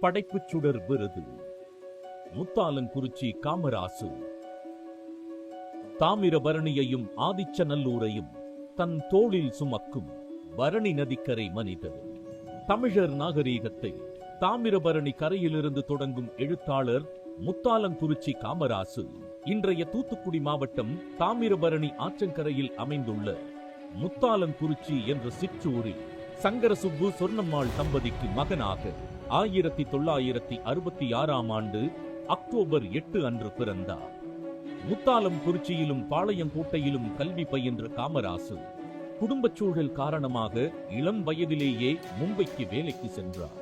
படைப்புச் சுடர் விருது. முத்தாலங்குறிச்சி காமராசு. தாமிரபரணியையும் ஆதிச்சநல்லூரையும் தன் தோளில் சுமக்கும் பரணி நதிக்கரை மனிதர். தமிழர் நாகரீகத்தை தாமிரபரணி கரையிலிருந்து தொடங்கும் எழுத்தாளர் முத்தாலங்குறிச்சி காமராசு. இன்றைய தூத்துக்குடி மாவட்டம் தாமிரபரணி ஆற்றங்கரையில் அமைந்துள்ள முத்தாலங்குறிச்சி என்ற சிற்றூரில் சங்கரசுப்பு சொர்ணம்மாள் தம்பதிக்கு மகனாக ஆயிரத்தி தொள்ளாயிரத்தி அறுபத்தி ஆறாம் ஆண்டு அக்டோபர் எட்டு அன்று பிறந்தார். முத்தாலம் குறிச்சியிலும் பாளையங்கோட்டையிலும் கல்வி பயின்ற காமராசு குடும்பச் சூழல் காரணமாக இளம் வயதிலேயே மும்பைக்கு வேலைக்கு சென்றார்.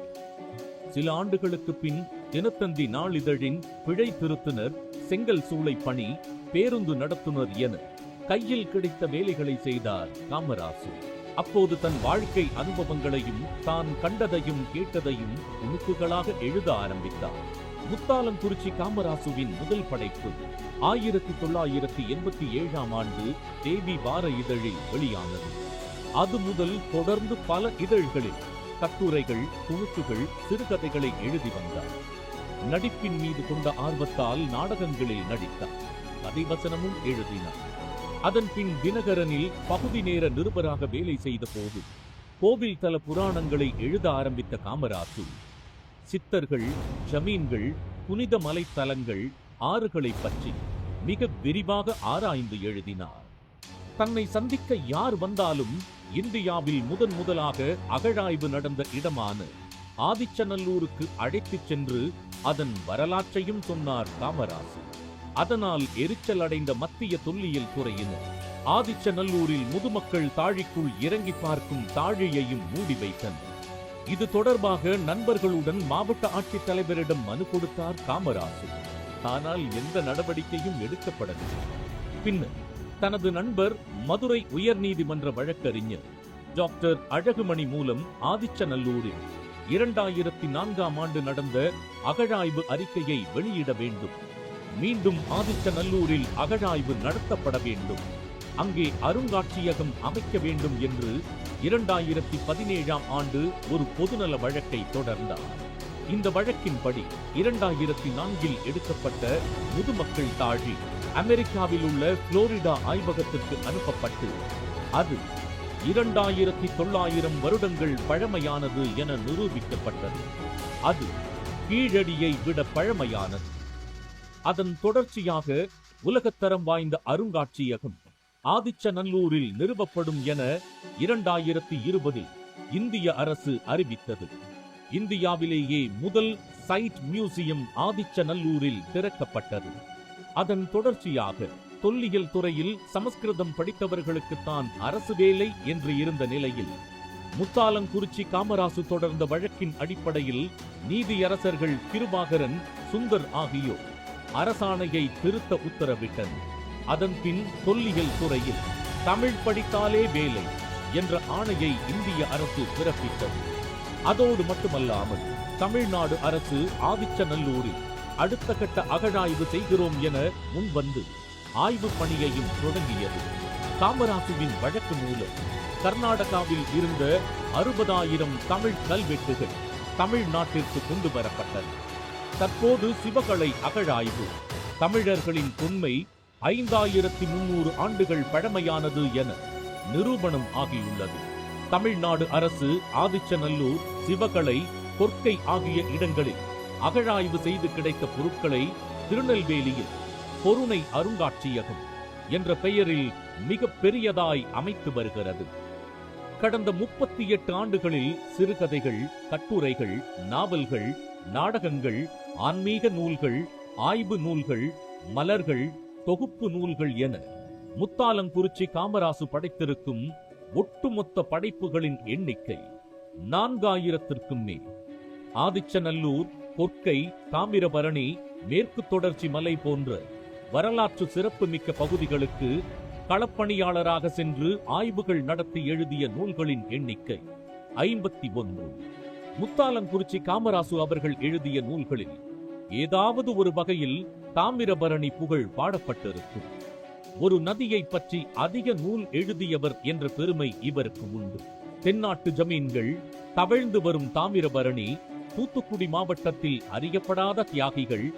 சில ஆண்டுகளுக்கு பின் தினத்தந்தி நாளிதழின் பிழை திருத்துனர் செங்கல் சூளை பணி பேருந்து நடத்துனர் என கையில் கிடைத்த வேலைகளை செய்தார் காமராசு. அப்போது தன் வாழ்க்கை அனுபவங்களையும் தான் கண்டதையும் கேட்டதையும் உணுக்குகளாக எழுத ஆரம்பித்தார். முத்தாலங்குறிச்சி காமராசுவின் முதல் படைப்பு ஆயிரத்தி தொள்ளாயிரத்தி எண்பத்தி ஏழாம் ஆண்டு தேவி வார இதழில் வெளியானது. அது முதல் தொடர்ந்து பல இதழ்களில் கட்டுரைகள் துணுக்குகள் சிறுகதைகளை எழுதி வந்தார். நடிப்பின் மீது கொண்ட ஆர்வத்தால் நாடகங்களில் நடித்தார். கதைவசனமும் எழுதினார். அதன் பின் தினகரனில் பகுதி நேர நிருபராக வேலை செய்த போது கோவில் தல புராணங்களை எழுத ஆரம்பித்த காமராசு சித்தர்கள் ஜமீன்கள் புனித மலைத்தலங்கள் ஆறுகளை பற்றி மிக விரிவாக ஆராய்ந்து எழுதினார். தன்னை சந்திக்க யார் வந்தாலும் இந்தியாவில் முதன் முதலாக அகழாய்வு நடந்த இடமான ஆதிச்சநல்லூருக்கு அழைத்துச் சென்று அதன் வரலாற்றையும் சொன்னார் காமராசு. அதனால் எரிச்சல் அடைந்த மத்திய தொல்லியல் துறையினர். ஆதிச்சநல்லூரில் முதுமக்கள் தாழிக்குள் இறங்கி பார்க்கும் தாழியையும் மூடி வைத்தனர். இது தொடர்பாக நண்பர்களுடன் மாவட்ட ஆட்சித்தலைவரிடம் மனு கொடுத்தார் காமராசு. ஆனால் எந்த நடவடிக்கையும் எடுக்கப்படவில்லை. பின்னர் தனது நண்பர் மதுரை உயர்நீதிமன்ற வழக்கறிஞர் டாக்டர் அழகுமணி மூலம் ஆதிச்சநல்லூரில் இரண்டாயிரத்தி நான்காம் ஆண்டு நடந்த அகழாய்வு அறிக்கையை வெளியிட வேண்டும். மீண்டும் ஆதிச்சநல்லூரில் அகழாய்வு நடத்தப்பட வேண்டும். அங்கே அருங்காட்சியகம் அமைக்க வேண்டும் என்று இரண்டாயிரத்தி பதினேழாம் ஆண்டு ஒரு பொதுநல வழக்கை தொடர்ந்தார். இந்த வழக்கின்படி இரண்டாயிரத்தி நான்கில் எடுக்கப்பட்ட முதுமக்கள் தாழி அமெரிக்காவில் உள்ள புளோரிடா ஆய்வகத்திற்கு அனுப்பப்பட்டு அது இரண்டாயிரத்தி தொள்ளாயிரம் வருடங்கள் பழமையானது என நிரூபிக்கப்பட்டது. அது கீழடியை விட பழமையானது. அதன் தொடர்ச்சியாக உலகத்தரம் வாய்ந்த அருங்காட்சியகம் ஆதிச்சநல்லூரில் நிறுவப்படும் என இரண்டாயிரத்தி இருபதில் இந்திய அரசு அறிவித்தது. இந்தியாவிலேயே முதல் சைட் மியூசியம் ஆதிச்சநல்லூரில் திறக்கப்பட்டது. அதன் தொடர்ச்சியாக தொல்லியல் துறையில் சமஸ்கிருதம் படித்தவர்களுக்குத்தான் அரசு வேலை என்று இருந்த நிலையில் முத்தாலங்குறிச்சி காமராசு தொடர்ந்த வழக்கின் அடிப்படையில் நீதியரசர்கள் கிருபாகரன் சுந்தர் ஆகியோர் அரசாணையை திருத்த உத்தரவிட்டது. அதன் பின் தொல்லியல் துறையில் தமிழ் படித்தாலே வேலை என்ற ஆணையை இந்திய அரசு பிறப்பித்தது. அதோடு மட்டுமல்லாமல் தமிழ்நாடு அரசு ஆதிச்சநல்லூரில் அடுத்த கட்ட அகழாய்வு செய்கிறோம் என முன்வந்து ஆய்வு பணியையும் தொடங்கியது. காமராசுவின் வழக்கு மூலம் கர்நாடகாவில் இருந்த அறுபதாயிரம் தமிழ் கல்வெட்டுகள் தமிழ்நாட்டிற்கு கொண்டு வரப்பட்டன. தற்போது சிவகலை அகழாய்வு. தமிழர்களின் தொன்மை ஐந்தாயிரத்தி முன்னூறு ஆண்டுகள் பழமையானது என நிரூபணம் ஆகியுள்ளது. தமிழ்நாடு அரசு ஆதிச்சநல்லூர் சிவகலை கொற்கை ஆகிய இடங்களில் அகழாய்வு செய்து கிடைத்த பொருட்களை திருநெல்வேலியில் பொருணை அருங்காட்சியகம் என்ற பெயரில் மிக பெரியதாய் அமைத்து வருகிறது. கடந்த முப்பத்தி எட்டு ஆண்டுகளில் சிறுகதைகள் கட்டுரைகள் நாவல்கள் நாடகங்கள் ஆன்மீக நூல்கள் ஆய்வு நூல்கள் மலர்கள் தொகுப்பு நூல்கள் என முத்தாலங்குறிச்சி காமராசு படைத்திருக்கும் ஒட்டுமொத்த படைப்புகளின் எண்ணிக்கை நான்காயிரத்திற்கும் மேல். ஆதிச்சநல்லூர் கொற்கை தாமிரபரணி மேற்கு தொடர்ச்சி மலை போன்ற வரலாற்று சிறப்புமிக்க பகுதிகளுக்கு களப்பணியாளராக சென்று ஆய்வுகள் நடத்தி எழுதிய நூல்களின் எண்ணிக்கை ஐம்பத்தி ஒன்று. முத்தாலங்குறிச்சி காமராசு அவர்கள் எழுதிய நூல்களில் ஏதாவது ஒரு வகையில் தாமிரபரணி புகழ் பாடப்பட்டிருக்கும். ஒரு நதியை பற்றி அதிக நூல் எழுதியவர் என்ற பெருமை இவருக்கு உண்டு. தென்னாட்டு ஜமீன்கள் தவழ்ந்து வரும் தாமிரபரணி தூத்துக்குடி மாவட்டத்தில் அறியப்படாத தியாகிகள்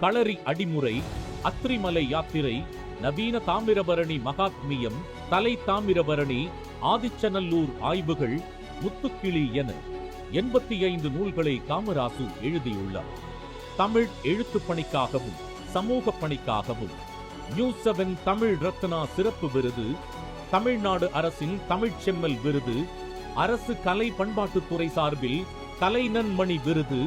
களரி அடிமுறை அத்திரிமலை யாத்திரை நவீன தாமிரபரணி மகாத்மியம் தலை தாமிரபரணி ஆதிச்சநல்லூர் ஆய்வுகள் முத்துக்கிளி என எண்பத்தி ஐந்து நூல்களை காமராசு எழுதியுள்ளார். தமிழ் எழுத்துப் பணிக்காகவும் சமூக பணிக்காகவும் நியூஸ் செவன் தமிழ் ரத்னா சிறப்பு விருது தமிழ்நாடு அரசின் தமிழ்ச் செம்மல் விருது அரசு கலை பண்பாட்டுத்துறை சார்பில் கலைநன்மணி விருது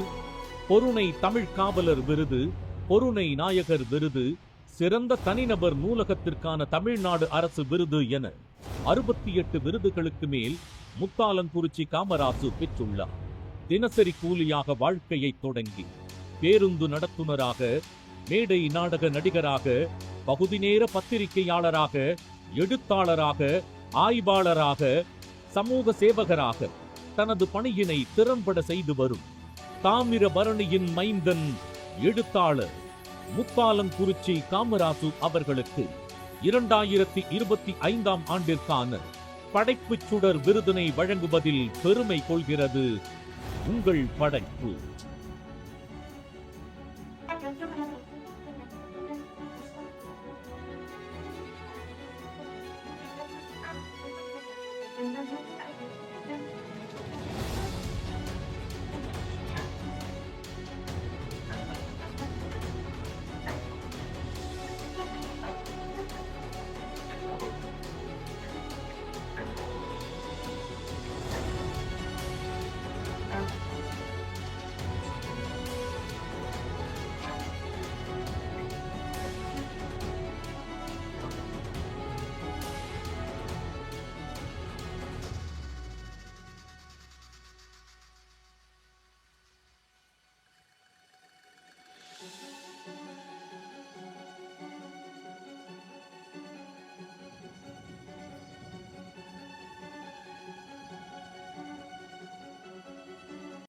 பொருணை தமிழ் காவலர் விருது பொருணை நாயகர் விருது சிறந்த தனிநபர் நூலகத்திற்கான தமிழ்நாடு அரசு விருது என அறுபத்தி எட்டு விருதுகளுக்கு மேல் முத்தாலங்குறிச்சி காமராசு பெற்றுள்ளார். தினசரி கூலியாக வாழ்க்கையை தொடங்கி பேருந்து நடத்துனராக மேடை நாடக நடிகராக பகுதி நேர பத்திரிகையாளராக எழுத்தாளராக ஆய்வாளராக சமூக சேவகராக தனது பணியினை திறம்பட செய்து வரும் தாமிரபரணியின் மைந்தன் எழுத்தாளர் முத்தாலங்குறிச்சி காமராசு அவர்களுக்கு இரண்டாயிரத்தி இருபத்தி ஐந்தாம் ஆண்டிற்கான படைப்புச் சுடர் விருதினை வழங்குவதில் பெருமை கொள்கிறது. உங்கள் படைப்பு.